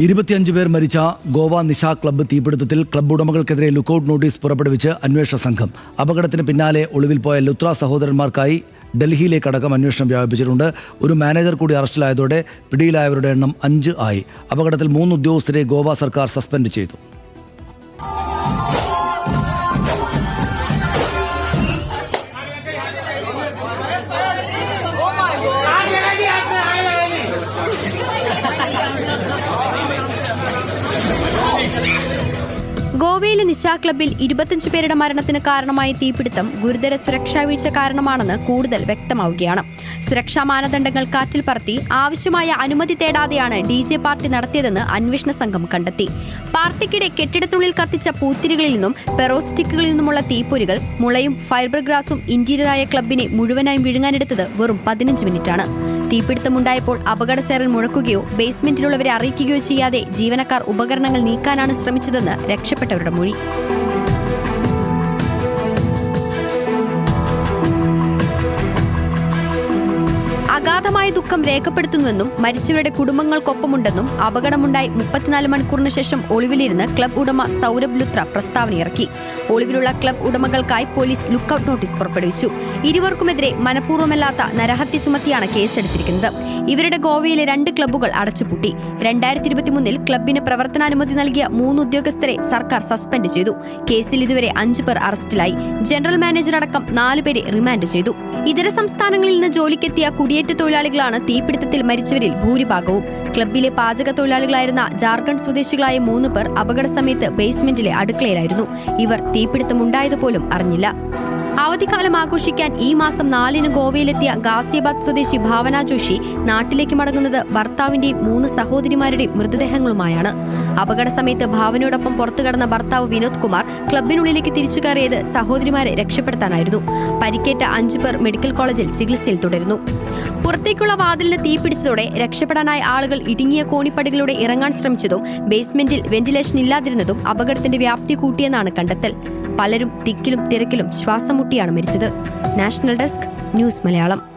ഇരുപത്തിയഞ്ച് പേർ മരിച്ച ഗോവ നിശ ക്ലബ്ബ് തീപിടുത്തത്തിൽ ക്ലബ്ബ് ഉടമകൾക്കെതിരെ ലുക്കൌട്ട് നോട്ടീസ് പുറപ്പെടുവിച്ച് അന്വേഷണ സംഘം. അപകടത്തിന് പിന്നാലെ ഒളിവിൽ പോയ ലുത്ര സഹോദരന്മാർക്കായി ഡൽഹിയിലേക്കടക്കം അന്വേഷണം വ്യാപിപ്പിച്ചിട്ടുണ്ട്. ഒരു മാനേജർ കൂടി അറസ്റ്റിലായതോടെ പിടിയിലായവരുടെ എണ്ണം അഞ്ച് ആയി. അപകടത്തിൽ മൂന്ന് ഉദ്യോഗസ്ഥരെ ഗോവ സർക്കാർ സസ്പെൻഡ് ചെയ്തു. ഗോവയിലെ നിശാ ക്ലബിൽ ഇരുപത്തിയഞ്ച് പേരുടെ മരണത്തിന് കാരണമായ തീപിടുത്തം ഗുരുതര സുരക്ഷാ വീഴ്ച കാരണമാണെന്ന് കൂടുതൽ വ്യക്തമാവുകയാണ്. സുരക്ഷാ മാനദണ്ഡങ്ങൾ കാറ്റിൽ പറത്തി ആവശ്യമായ അനുമതി തേടാതെയാണ് ഡി ജെ പാർട്ടി നടത്തിയതെന്ന് അന്വേഷണ സംഘം കണ്ടെത്തി. പാർട്ടിക്കിടെ കെട്ടിടത്തുള്ളിൽ കത്തിച്ച പൂത്തിരികളിൽ നിന്നും പെറോസ്റ്റിക്കുകളിൽ നിന്നുമുള്ള തീപ്പൊരികൾ മുളയും ഫൈബർ ഗ്രാസും ഇന്റീരിയറായ ക്ലബിനെ മുഴുവനായും വിഴുങ്ങാനെടുത്തത് വെറും പതിനഞ്ച് മിനിറ്റാണ്. തീപിടുത്തമുണ്ടായപ്പോൾ അപകട സേറൻ മുഴക്കുകയോ ബേസ്മെന്റിലുള്ളവരെ അറിയിക്കുകയോ ചെയ്യാതെ ജീവനക്കാർ ഉപകരണങ്ങൾ നീക്കാനാണ് ശ്രമിച്ചതെന്ന് രക്ഷപ്പെട്ടവരുടെ മൊഴി. അഗാധമായ ദുഃഖം രേഖപ്പെടുത്തുന്നുവെന്നും മരിച്ചവരുടെ കുടുംബങ്ങൾക്കൊപ്പമുണ്ടെന്നും അപകടമുണ്ടായി മുപ്പത്തിനാല് മണിക്കൂറിന് ശേഷം ഒളിവിലിരുന്ന് ക്ലബ് ഉടമ സൗരഭ് ലുത്ര പ്രസ്താവനയിറക്കി. ഒളിവിലുള്ള ക്ലബ് ഉടമകൾക്കായി പോലീസ് ലുക്കൌട്ട് നോട്ടീസ് പുറപ്പെടുവിച്ചു. ഇരുവർക്കുമെതിരെ മനഃപൂർവമല്ലാത്ത നരഹത്യ ചുമത്തിയാണ് കേസെടുത്തിരിക്കുന്നത്. ഇവരുടെ ഗോവയിലെ രണ്ട് ക്ലബ്ബുകൾ അടച്ചുപൂട്ടി. രണ്ടായിരത്തി ഇരുപത്തിമൂന്നിൽ ക്ലബിന് പ്രവർത്തനാനുമതി നൽകിയ മൂന്ന് ഉദ്യോഗസ്ഥരെ സർക്കാർ സസ്പെൻഡ് ചെയ്തു. കേസിൽ ഇതുവരെ അഞ്ചു പേർ അറസ്റ്റിലായി. ജനറൽ മാനേജർ അടക്കം നാലുപേരെ റിമാൻഡ് ചെയ്തു. ഇതര സംസ്ഥാനങ്ങളിൽ നിന്ന് ജോലിക്കെത്തിയ കുടിയേറ്റ തൊഴിലാളികളാണ് തീപിടുത്തത്തിൽ മരിച്ചവരിൽ ഭൂരിഭാഗവും. ക്ലബിലെ പാചക തൊഴിലാളികളായിരുന്ന ജാർഖണ്ഡ് സ്വദേശികളായ മൂന്ന് പേർ അപകട സമയത്ത് ബേസ്മെന്റിലെ അടുക്കളയിലായിരുന്നു. ഇവർ തീപിടുത്തമുണ്ടായതുപോലും അറിഞ്ഞില്ല. അവധിക്കാലം ആഘോഷിക്കാൻ ഈ മാസം നാലിന് ഗോവയിലെത്തിയ ഗാസിയാബാദ് സ്വദേശി ഭാവന ജോഷി നാട്ടിലേക്ക് മടങ്ങുന്നത് ഭർത്താവിന്റെയും മൂന്ന് സഹോദരിമാരുടെയും മൃതദേഹങ്ങളുമായാണ്. അപകട സമയത്ത് ഭാവനയോടൊപ്പം പുറത്തു കടന്ന ഭർത്താവ് വിനോദ് കുമാർ ക്ലബിനുള്ളിലേക്ക് തിരിച്ചു കയറിയത് സഹോദരിമാരെ രക്ഷപ്പെടുത്താനായിരുന്നു. പരിക്കേറ്റ അഞ്ചു പേർ മെഡിക്കൽ കോളേജിൽ ചികിത്സയിൽ തുടരുന്നു. പുറത്തേക്കുള്ള വാതിലിന് തീപിടിച്ചതോടെ രക്ഷപ്പെടാനായ ആളുകൾ ഇടുങ്ങിയ കോണിപ്പടികളിലൂടെ ഇറങ്ങാൻ ശ്രമിച്ചതും ബേസ്മെന്റിൽ വെന്റിലേഷൻ ഇല്ലാതിരുന്നതും അപകടത്തിന്റെ വ്യാപ്തി കൂട്ടിയെന്നാണ് കണ്ടെത്തൽ. പലരും തിക്കിലും തിരക്കിലും ശ്വാസം മുട്ടിയാണ് മരിച്ചത്. National desk news Malayalam.